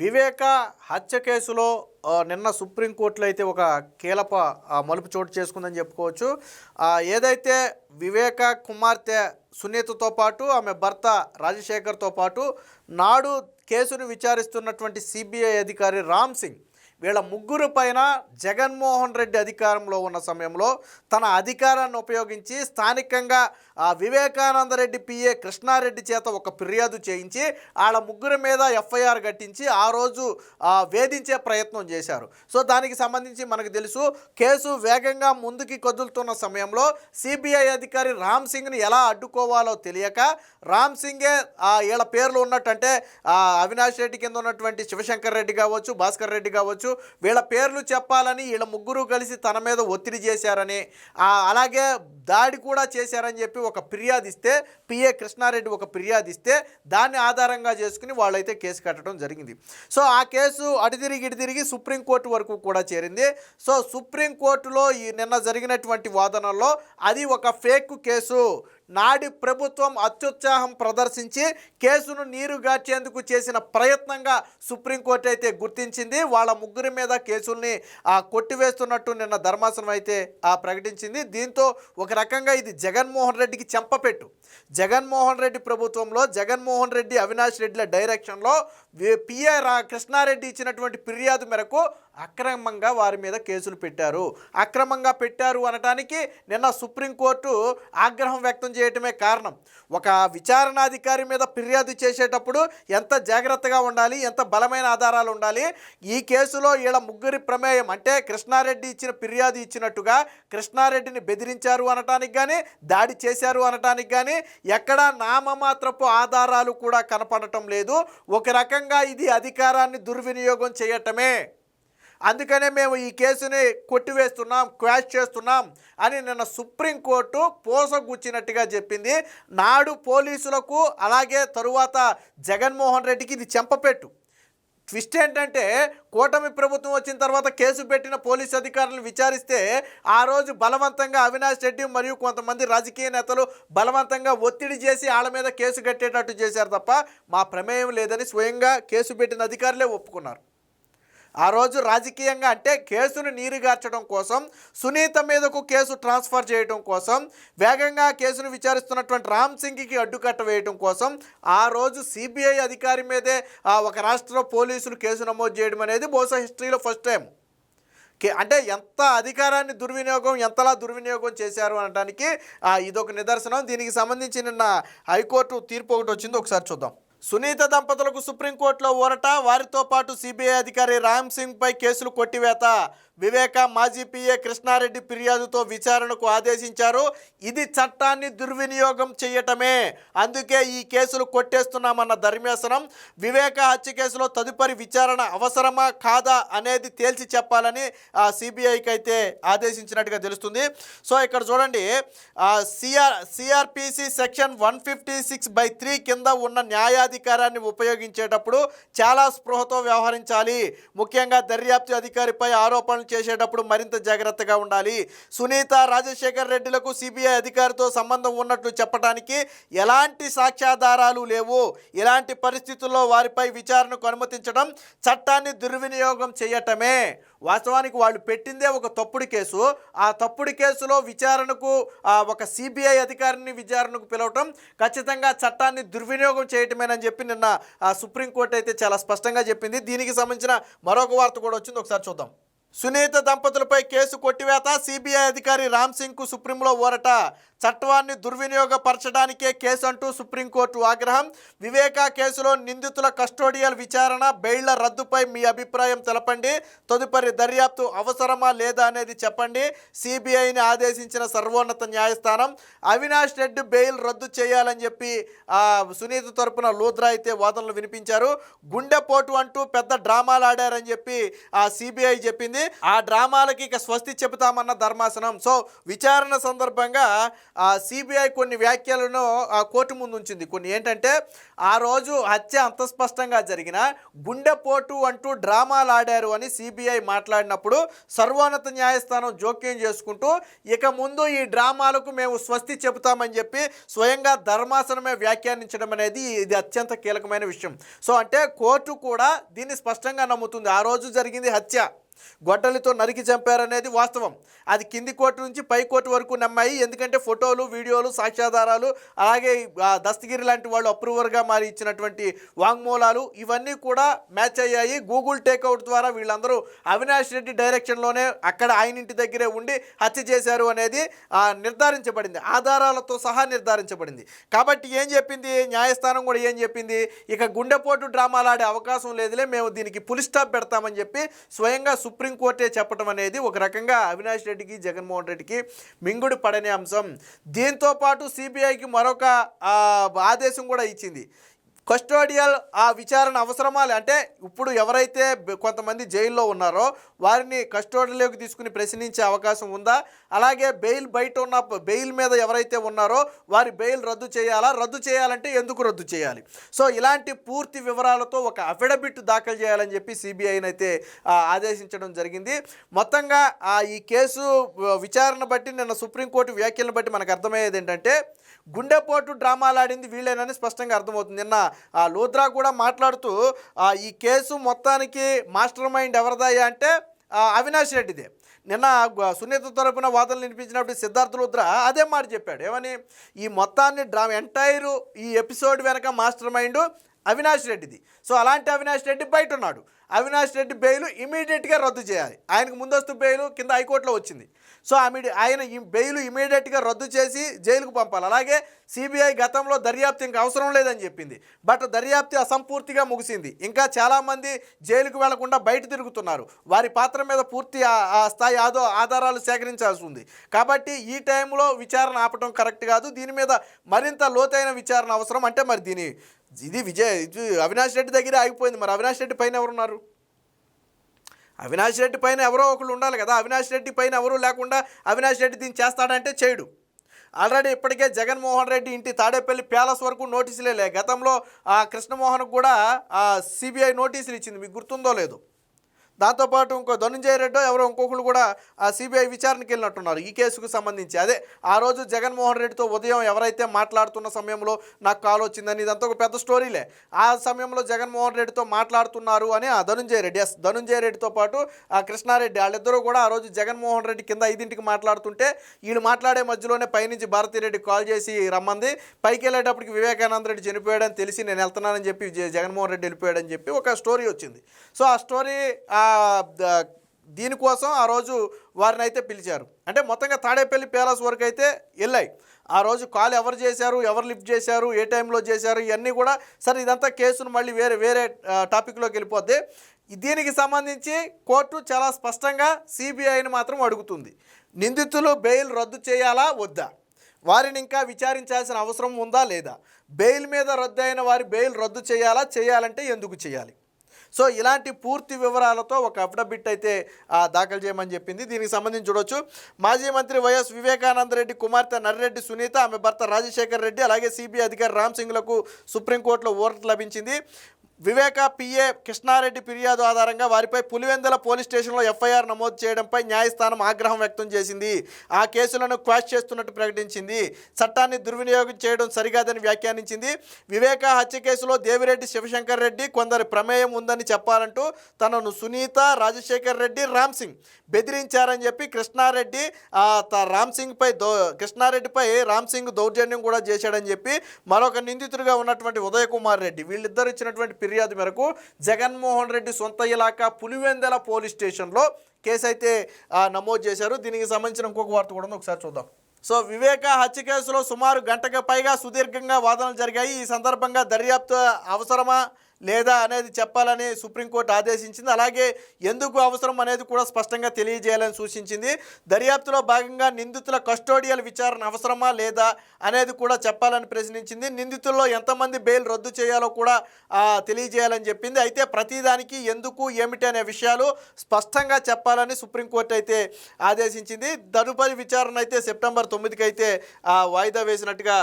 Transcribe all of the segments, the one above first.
వివేక హత్య కేసులో నిన్న సుప్రీంకోర్టులో అయితే ఒక కీలప మలుపు చోటు చేసుకుందని చెప్పుకోవచ్చు. ఏదైతే వివేక కుమార్తె సునీతతో పాటు ఆమె భర్త రాజశేఖర్తో పాటు నాడు కేసును విచారిస్తున్నటువంటి సిబిఐ అధికారి రామ్ సింగ్ వీళ్ళ ముగ్గురు పైన జగన్మోహన్ రెడ్డి అధికారంలో ఉన్న సమయంలో తన అధికారాన్ని ఉపయోగించి స్థానికంగా ఆ వివేకానంద రెడ్డి పిఏ కృష్ణారెడ్డి చేత ఒక ఫిర్యాదు చేయించి వాళ్ళ ముగ్గురు మీద ఎఫ్ఐఆర్ కట్టించి ఆ రోజు వేధించే ప్రయత్నం చేశారు. సో దానికి సంబంధించి మనకు తెలుసు కేసు వేగంగా ముందుకి కదులుతున్న సమయంలో సిబిఐ అధికారి రామ్ సింగ్ని ఎలా అడ్డుకోవాలో తెలియక రామ్ సింగే వీళ్ళ పేర్లు ఉన్నట్టు అంటే అవినాష్ రెడ్డి కింద ఉన్నటువంటి శివశంకర్ రెడ్డి కావచ్చు భాస్కర్ రెడ్డి కావచ్చు వీళ్ళ పేర్లు చెప్పాలని వీళ్ళ ముగ్గురు కలిసి తన మీద ఒత్తిడి చేశారని అలాగే దాడి కూడా చేశారని చెప్పి ఒక ఫిర్యాదు ఇస్తే పిఏ కృష్ణారెడ్డి ఒక ఫిర్యాదు ఇస్తే దాన్ని ఆధారంగా చేసుకుని వాళ్ళైతే కేసు కట్టడం జరిగింది. సో ఆ కేసు అడిదిరిగి ఇడిదిరిగి సుప్రీంకోర్టు వరకు కూడా చేరింది. సో సుప్రీంకోర్టులో ఈ నిన్న జరిగినటువంటి వాదనల్లో అది ఒక ఫేక్ కేసు. నాడి ప్రభుత్వం అత్యుత్సాహం ప్రదర్శించి కేసును నీరుగార్చేందుకు చేసిన ప్రయత్నంగా సుప్రీంకోర్టు అయితే గుర్తించింది. వాళ్ళ ముగ్గురి మీద కేసుల్ని ఆ, కొట్టివేస్తున్నట్టు నిన్న ధర్మాసనం అయితే ఆ, ప్రకటించింది. దీంతో ఒక రకంగా ఇది జగన్మోహన్ రెడ్డికి చెంపపెట్టు. జగన్మోహన్ రెడ్డి ప్రభుత్వంలో జగన్మోహన్ రెడ్డి అవినాష్ రెడ్డిల డైరెక్షన్లో పిఏ కృష్ణారెడ్డి ఇచ్చినటువంటి ఫిర్యాదు మేరకు అక్రమంగా వారి మీద కేసులు పెట్టారు. అక్రమంగా పెట్టారు అనటానికి నిన్న సుప్రీంకోర్టు ఆగ్రహం వ్యక్తం చేయటమే కారణం. ఒక విచారణాధికారి మీద ఫిర్యాదు చేసేటప్పుడు ఎంత జాగ్రత్తగా ఉండాలి ఎంత బలమైన ఆధారాలు ఉండాలి ఈ కేసులో వీళ్ళ ముగ్గురి ప్రమేయం అంటే కృష్ణారెడ్డి ఇచ్చిన ఫిర్యాదు ఇచ్చినట్టుగా కృష్ణారెడ్డిని బెదిరించారు అనటానికి కానీ దాడి చేశారు అనటానికి కానీ ఎక్కడా నామమాత్రపు ఆధారాలు కూడా కనపడటం లేదు. ఒక రకంగా ఇది అధికారాన్ని దుర్వినియోగం చేయటమే. అందుకనే మేము ఈ కేసుని కొట్టివేస్తున్నాం క్వాష్ చేస్తున్నాం అని నిన్న సుప్రీంకోర్టు పోసగుచ్చినట్టుగా చెప్పింది. నాడు పోలీసులకు అలాగే తరువాత జగన్మోహన్ రెడ్డికి ఇది చెంపపెట్టు. ట్విస్ట్ ఏంటంటే కూటమి ప్రభుత్వం వచ్చిన తర్వాత కేసు పెట్టిన పోలీస్ అధికారులను విచారిస్తే ఆ రోజు బలవంతంగా అవినాష్ రెడ్డి మరియు కొంతమంది రాజకీయ నేతలు బలవంతంగా ఒత్తిడి చేసి వాళ్ళ మీద కేసు కట్టేటట్టు చేశారు తప్ప మా ప్రమేయం లేదని స్వయంగా కేసు పెట్టిన అధికారులే ఒప్పుకున్నారు. ఆ రోజు రాజకీయంగా అంటే కేసును నీరుగార్చడం కోసం సునీత మీదకు కేసు ట్రాన్స్ఫర్ చేయడం కోసం వేగంగా కేసును విచారిస్తున్నటువంటి రామ్ సింగ్కి అడ్డుకట్ట వేయడం కోసం ఆ రోజు సిబిఐ అధికారి మీదే ఆ, ఒక రాష్ట్ర పోలీసులు కేసు నమోదు చేయడం అనేది బహుశా హిస్టరీలో ఫస్ట్ టైం. కే అంటే ఎంత అధికారాన్ని దుర్వినియోగం ఎంతలా దుర్వినియోగం చేశారు అనడానికి ఇదొక నిదర్శనం. దీనికి సంబంధించి నిన్న హైకోర్టు తీర్పు ఒకటి వచ్చింది. ఒకసారి చూద్దాం. సునీత దంపతులకు సుప్రీంకోర్టులో ఊరట. వారితో పాటు సిబిఐ అధికారి రామ్ సింగ్ పై కేసులు కొట్టివేత. వివేక మాజీ పిఏ కృష్ణారెడ్డి ఫిర్యాదుతో విచారణకు ఆదేశించారు. ఇది చట్టాన్ని దుర్వినియోగం చేయటమే. అందుకే ఈ కేసులు కొట్టేస్తున్నామన్న ధర్మాసనం. వివేక హత్య కేసులో తదుపరి విచారణ అవసరమా కాదా అనేది తేల్చి చెప్పాలని సిబిఐకి అయితే ఆదేశించినట్టుగా తెలుస్తుంది. సో ఇక్కడ చూడండి CR CrPC section one fifty six by three కింద ఉన్న న్యాయాధికారాన్ని ఉపయోగించేటప్పుడు చాలా స్పృహతో వ్యవహరించాలి. ముఖ్యంగా దర్యాప్తు అధికారిపై ఆరోపణలు చేసేటప్పుడు మరింత జాగ్రత్తగా ఉండాలి. సునీత రాజశేఖర్ రెడ్డిలకు సిబిఐ అధికారితో సంబంధం ఉన్నట్లు చెప్పడానికి ఎలాంటి సాక్ష్యాధారాలు లేవు. ఇలాంటి పరిస్థితుల్లో వారిపై విచారణకు అనుమతించడం చట్టాన్ని దుర్వినియోగం చేయటమే. వాస్తవానికి వాళ్ళు పెట్టిందే ఒక తప్పుడు కేసు. ఆ తప్పుడు కేసులో విచారణకు ఒక సిబిఐ అధికారిని విచారణకు పిలవటం ఖచ్చితంగా చట్టాన్ని దుర్వినియోగం చేయటమేనని చెప్పి నిన్న సుప్రీంకోర్టు అయితే చాలా స్పష్టంగా చెప్పింది. దీనికి సంబంధించిన మరొక వార్త కూడా వచ్చింది. ఒకసారి చూద్దాం. సునీత దంపతులపై కేసు కొట్టివేత సిబిఐ అధికారి రామ్ సింగ్కు సుప్రీంలో ఊరట చట్టాన్ని దుర్వినియోగపరచడానికే కేసు అంటూ సుప్రీంకోర్టు ఆగ్రహం. వివేకా కేసులో నిందితుల కస్టోడియల్ విచారణ బెయిళ్ళ రద్దుపై మీ అభిప్రాయం తెలపండి. తదుపరి దర్యాప్తు అవసరమా లేదా అనేది చెప్పండి. సిబిఐని ఆదేశించిన సర్వోన్నత న్యాయస్థానం. అవినాష్ రెడ్డి బెయిల్ రద్దు చేయాలని చెప్పి సునీత తరపున లూద్రా అయితే వాదనలు వినిపించారు. గుండెపోటు అంటూ పెద్ద డ్రామాలు ఆడారని చెప్పి ఆ సిబిఐ చెప్పింది. ఆ డ్రామాలకి ఇక స్వస్తి చెబుతామన్న ధర్మాసనం. సో విచారణ సందర్భంగా సిబిఐ కొన్ని వ్యాఖ్యలను ఆ కోర్టు ముందు ఉంచింది కొన్ని ఏంటంటే ఆ రోజు హత్య అంత స్పష్టంగా జరిగిన గుండెపోటు అంటూ డ్రామాలు ఆడారు అని సిబిఐ మాట్లాడినప్పుడు సర్వోన్నత న్యాయస్థానం జోక్యం చేసుకుంటూ ఇక ముందు ఈ డ్రామాలకు మేము స్వస్తి చెబుతామని చెప్పి స్వయంగా ధర్మాసనమే వ్యాఖ్యానించడం అనేది ఇది అత్యంత కీలకమైన విషయం. సో అంటే కోర్టు కూడా దీన్ని స్పష్టంగా నమ్ముతుంది. ఆ రోజు జరిగింది హత్య. గొడ్డలితో నరికి చంపారనేది వాస్తవం. అది కింది కోర్టు నుంచి పై కోర్టు వరకు నమ్మాయి. ఎందుకంటే ఫోటోలు వీడియోలు సాక్ష్యాధారాలు అలాగే దస్తగిరి లాంటి వాళ్ళు అప్రూవర్గా మారి ఇచ్చినటువంటి వాంగ్మూలాలు ఇవన్నీ కూడా మ్యాచ్ అయ్యాయి. గూగుల్ టేక్అవుట్ ద్వారా వీళ్ళందరూ అవినాష్ రెడ్డి డైరెక్షన్లోనే అక్కడ ఆయన ఇంటి దగ్గరే ఉండి హత్య చేశారు అనేది నిర్ధారించబడింది. ఆధారాలతో సహా నిర్ధారించబడింది. కాబట్టి ఏం చెప్పింది? న్యాయస్థానం కూడా ఏం చెప్పింది? ఇక గుండెపోటు డ్రామాలు ఆడే అవకాశం లేదులే. మేము దీనికి పులి స్టాప్ పెడతామని చెప్పి స్వయంగా సుప్రీంకోర్టే చెప్పడం అనేది ఒక రకంగా అవినాష్ రెడ్డికి జగన్మోహన్ రెడ్డికి మింగుడు పడని అంశం. దీంతో పాటు సిబిఐకి మరొక ఆదేశం కూడా ఇచ్చింది. కస్టోడియల్ ఆ విచారణ అవసరమా అంటే ఇప్పుడు ఎవరైతే కొంతమంది జైల్లో ఉన్నారో వారిని కస్టోడియల్లోకి తీసుకుని ప్రశ్నించే అవకాశం ఉందా? అలాగే బెయిల్ బయట ఉన్న బెయిల్ మీద ఎవరైతే ఉన్నారో వారి బెయిల్ రద్దు చేయాలా? రద్దు చేయాలంటే ఎందుకు రద్దు చేయాలి? సో ఇలాంటి పూర్తి వివరాలతో ఒక అఫిడవిట్ దాఖలు చేయాలని చెప్పి సిబిఐని అయితే ఆదేశించడం జరిగింది. మొత్తంగా ఈ కేసు విచారణ బట్టి నిన్న సుప్రీంకోర్టు వ్యాఖ్యలను బట్టి మనకు అర్థమయ్యేది ఏంటంటే గుండెపోటు డ్రామాలాడింది వీళ్ళేనని స్పష్టంగా అర్థమవుతుంది. నిన్న ఆ కూడా మాట్లాడుతూ ఈ కేసు మొత్తానికి మాస్టర్ మైండ్ ఎవరిదయ్యా అంటే అవినాష్ రెడ్డిదే. నిన్న సునీత తరపున వాదనలు వినిపించినప్పుడు సిద్ధార్థ లుద్ర అదే మాట చెప్పాడు. ఏమని? ఈ మొత్తాన్ని డ్రా ఎంటైర్ ఈ ఎపిసోడ్ వెనక మాస్టర్ మైండ్ అవినాష్ రెడ్డిది. సో అలాంటి అవినాష్ రెడ్డి బయట ఉన్నాడు అవినాష్ రెడ్డి బెయిల్ ఇమీడియట్గా రద్దు చేయాలి. ఆయనకు ముందస్తు బెయిల్ కింద హైకోర్టులో వచ్చింది. సో ఆమె ఆయన ఈ బెయిల్ ఇమీడియట్గా రద్దు చేసి జైలుకు పంపాలి. అలాగే సిబిఐ గతంలో దర్యాప్తు ఇంకా అవసరం లేదని చెప్పింది. బట్ దర్యాప్తు అసంపూర్తిగా ముగిసింది. ఇంకా చాలామంది జైలుకు వెళ్ళకుండా బయట తిరుగుతున్నారు. వారి పాత్ర మీద పూర్తి ఆ స్థాయి ఆదో ఆధారాలు సేకరించాల్సి ఉంది. కాబట్టి ఈ టైంలో విచారణ ఆపటం కరెక్ట్ కాదు. దీని మీద మరింత లోతైన విచారణ అవసరం. అంటే మరి దీని ఇది విజయ్ ఇది అవినాష్ రెడ్డి దగ్గర ఆగిపోయింది. మరి అవినాష్ రెడ్డి పైన ఎవరున్నారు? అవినాష్ రెడ్డి పైన ఎవరో ఒకళ్ళు ఉండాలి కదా. అవినాష్ రెడ్డి పైన ఎవరూ లేకుండా అవినాష్ రెడ్డి దీన్ని చేస్తాడంటే చేయడు. ఆల్రెడీ ఇప్పటికే జగన్మోహన్ రెడ్డి ఇంటి తాడేపల్లి ప్యాలెస్ వరకు నోటీసులే లే. గతంలో కృష్ణమోహన్కు కూడా సిబిఐ నోటీసులు ఇచ్చింది. మీకు గుర్తుందో లేదు? దాంతోపాటు ఇంకో ధనుంజయ రెడ్డి ఎవరో ఇంకొకరు కూడా ఆ సిబిఐ విచారణకి వెళ్ళినట్టున్నారు ఈ కేసుకు సంబంధించి. అదే ఆ రోజు జగన్మోహన్ రెడ్డితో ఉదయం ఎవరైతే మాట్లాడుతున్న సమయంలో నాకు కాల్ వచ్చిందని ఇదంతా ఒక పెద్ద స్టోరీలే. ఆ సమయంలో జగన్మోహన్ రెడ్డితో మాట్లాడుతున్నారు అని ఆ ధనుంజయ రెడ్డి ఎస్ ధనుంజయ రెడ్డితో పాటు ఆ కృష్ణారెడ్డి వాళ్ళిద్దరూ కూడా ఆ రోజు జగన్మోహన్ రెడ్డి కింద ఐదింటికి మాట్లాడుతుంటే వీళ్ళు మాట్లాడే మధ్యలోనే పైనుంచి భారతిరెడ్డి కాల్ చేసి రమ్మంది. పైకి వెళ్ళేటప్పటికి వివేకానంద రెడ్డి చనిపోయాడని తెలిసి నేను వెళ్తున్నానని చెప్పి జగన్మోహన్ రెడ్డి వెళ్ళిపోయాడని చెప్పి ఒక స్టోరీ వచ్చింది. సో ఆ స్టోరీ ఆ, దీనికోసం ఆ రోజు వారిని అయితే పిలిచారు. అంటే మొత్తంగా తాడేపల్లి ప్యాలెస్ వరకు అయితే వెళ్ళాయి. ఆ రోజు కాల్ ఎవరు చేశారు ఎవరు లిఫ్ట్ చేశారు ఏ టైంలో చేశారు ఇవన్నీ కూడా సరే ఇదంతా కేసును మళ్ళీ వేరే వేరే టాపిక్లోకి వెళ్ళిపోద్ది. దీనికి సంబంధించి కోర్టు చాలా స్పష్టంగా సిబిఐని మాత్రం అడుగుతుంది. నిందితులు బెయిల్ రద్దు చేయాలా వద్దా? వారిని ఇంకా విచారించాల్సిన అవసరం ఉందా లేదా? బెయిల్ మీద రద్దు అయిన వారి బెయిల్ రద్దు చేయాలా చేయాలంటే ఎందుకు చేయాలి? సో ఇలాంటి పూర్తి వివరాలతో ఒక అఫిడవిట్ అయితే దాఖలు చేయమని చెప్పింది. దీనికి సంబంధించి చూడొచ్చు. మాజీ మంత్రి వైఎస్ వివేకానంద రెడ్డి కుమార్తె నర్రెడ్డి సునీత ఆమె భర్త రాజశేఖర్ రెడ్డి అలాగే సిబిఐ అధికారి రామ్ సింగ్లకు సుప్రీంకోర్టులో ఊరట లభించింది. వివేక పిఏ కృష్ణారెడ్డి ఫిర్యాదు ఆధారంగా వారిపై పులివెందుల పోలీస్ స్టేషన్లో ఎఫ్ఐఆర్ నమోదు చేయడంపై న్యాయస్థానం ఆగ్రహం వ్యక్తం చేసింది. ఆ కేసులను క్వాష్ చేస్తున్నట్టు ప్రకటించింది. చట్టాన్ని దుర్వినియోగం చేయడం సరికాదని వ్యాఖ్యానించింది. వివేక హత్య కేసులో దేవిరెడ్డి శివశంకర్ రెడ్డి కొందరి ప్రమేయం ఉందని చెప్పాలంటూ తనను సునీత రాజశేఖర్ రెడ్డి రామ్ సింగ్ బెదిరించారని చెప్పి కృష్ణారెడ్డి త- రామ్ సింగ్పై దో కృష్ణారెడ్డిపై రామ్ సింగ్ దౌర్జన్యం కూడా చేశాడని చెప్పి మరొక నిందితుడిగా ఉన్నటువంటి ఉదయకుమార్ రెడ్డి వీళ్ళిద్దరు ఇచ్చినటువంటి ఫిర్యాదు మేరకు జగన్మోహన్ రెడ్డి సొంత ఇలాకా పులివెందెల పోలీస్ స్టేషన్లో కేసు అయితే నమోదు చేశారు. దీనికి సంబంధించిన ఇంకొక వార్త కూడా ఉంది. ఒకసారి చూద్దాం. సో వివేక హత్య కేసులో సుమారు గంటకు పైగా సుదీర్ఘంగా వాదనలు జరిగాయి. ఈ సందర్భంగా దర్యాప్తు అవసరమా? లేదా అనేది చెప్పాలని సుప్రీంకోర్టు ఆదేశించింది. అలాగే ఎందుకు అవసరం అనేది కూడా స్పష్టంగా తెలియజేయాలని సూచించింది. దర్యాప్తులో భాగంగా నిందితుల కస్టోడియల్ విచారణ అవసరమా లేదా అనేది కూడా చెప్పాలని ప్రశ్నించింది. నిందితుల్లో ఎంతమంది బెయిల్ రద్దు చేయాలో కూడా తెలియజేయాలని చెప్పింది. అయితే ప్రతిదానికి ఎందుకు ఏమిటి అనే విషయాలు స్పష్టంగా చెప్పాలని సుప్రీంకోర్టు అయితే ఆదేశించింది. తదుపరి విచారణ అయితే సెప్టెంబర్ తొమ్మిదికి అయితే ఆ, వాయిదా వేసినట్టుగా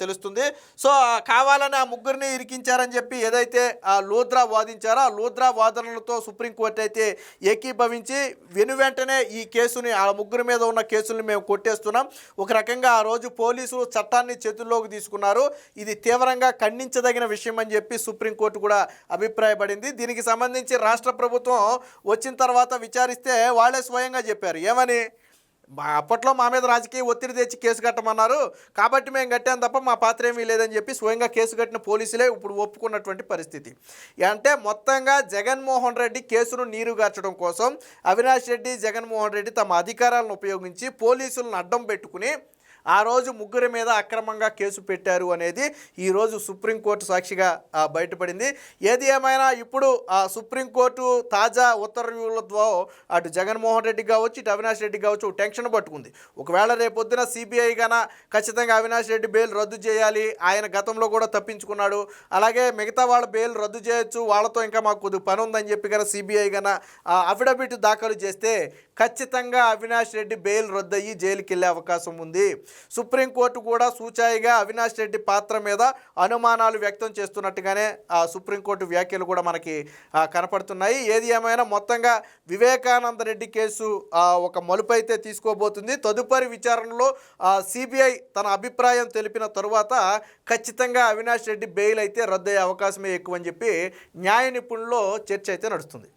తెలుస్తుంది. సో కావాలని ఆ ముగ్గురిని ఇరికించారని చెప్పి ఏదైతే ఆ లూద్రా వాదించారో? ఆ లూద్రా వాదనలతో సుప్రీంకోర్టు అయితే ఏకీభవించి వెను వెంటనే ఈ కేసుని ఆ ముగ్గురి మీద ఉన్న కేసుల్ని మేము కొట్టేస్తున్నాం. ఒక రకంగా ఆ రోజు పోలీసులు చట్టాన్ని చేతుల్లోకి తీసుకున్నారు. ఇది తీవ్రంగా ఖండించదగిన విషయం అని చెప్పి సుప్రీంకోర్టు కూడా అభిప్రాయపడింది. దీనికి సంబంధించి రాష్ట్ర ప్రభుత్వం వచ్చిన తర్వాత విచారిస్తే వాళ్ళే స్వయంగా చెప్పారు. ఏమని? అప్పట్లో మా మీద రాజకీయ ఒత్తిడి తెచ్చి కేసు కట్టమన్నారు. కాబట్టి మేము కట్టాం తప్ప మా పాత్ర ఏమీ లేదని చెప్పి స్వయంగా కేసు కట్టిన పోలీసులే ఇప్పుడు ఒప్పుకున్నటువంటి పరిస్థితి. అంటే మొత్తంగా జగన్మోహన్ రెడ్డి కేసును నీరుగార్చడం కోసం అవినాష్ రెడ్డి జగన్మోహన్ రెడ్డి తమ అధికారాలను ఉపయోగించి పోలీసులను అడ్డం పెట్టుకుని ఆ రోజు ముగ్గురి మీద అక్రమంగా కేసు పెట్టారు అనేది ఈరోజు సుప్రీంకోర్టు సాక్షిగా బయటపడింది. ఏది ఏమైనా ఇప్పుడు ఆ సుప్రీంకోర్టు తాజా ఉత్తర్వుల ద్వారా అటు జగన్మోహన్ రెడ్డి కావచ్చు ఇటు అవినాష్ రెడ్డి కావచ్చు టెన్షన్ పట్టుకుంది. ఒకవేళ రేపొద్దున సిబిఐ గాన ఖచ్చితంగా అవినాష్ రెడ్డి బెయిల్ రద్దు చేయాలి ఆయన గతంలో కూడా తప్పించుకున్నాడు. అలాగే మిగతా వాళ్ళ బెయిల్ రద్దు చేయొచ్చు వాళ్ళతో ఇంకా మాకు కొద్దిగా పని ఉందని చెప్పి కనుక సిబిఐ గన అఫిడవిట్ దాఖలు చేస్తే ఖచ్చితంగా అవినాష్ రెడ్డి బెయిల్ రద్దయ్యి జైలుకి వెళ్ళే అవకాశం ఉంది. సుప్రీంకోర్టు కూడా సూచాయిగా అవినాష్ రెడ్డి పాత్ర మీద అనుమానాలు వ్యక్తం చేస్తున్నట్టుగానే ఆ సుప్రీంకోర్టు వ్యాఖ్యలు కూడా మనకి కనపడుతున్నాయి. ఏది ఏమైనా మొత్తంగా వివేకానంద రెడ్డి కేసు ఒక మలుపు అయితే తీసుకోబోతుంది. తదుపరి విచారణలో సిబిఐ తన అభిప్రాయం తెలిపిన తరువాత ఖచ్చితంగా అవినాష్ రెడ్డి బెయిల్ అయితే రద్దయ్యే అవకాశమే ఎక్కువ అని చెప్పి న్యాయ నిపుణుల్లో చర్చ అయితే నడుస్తుంది.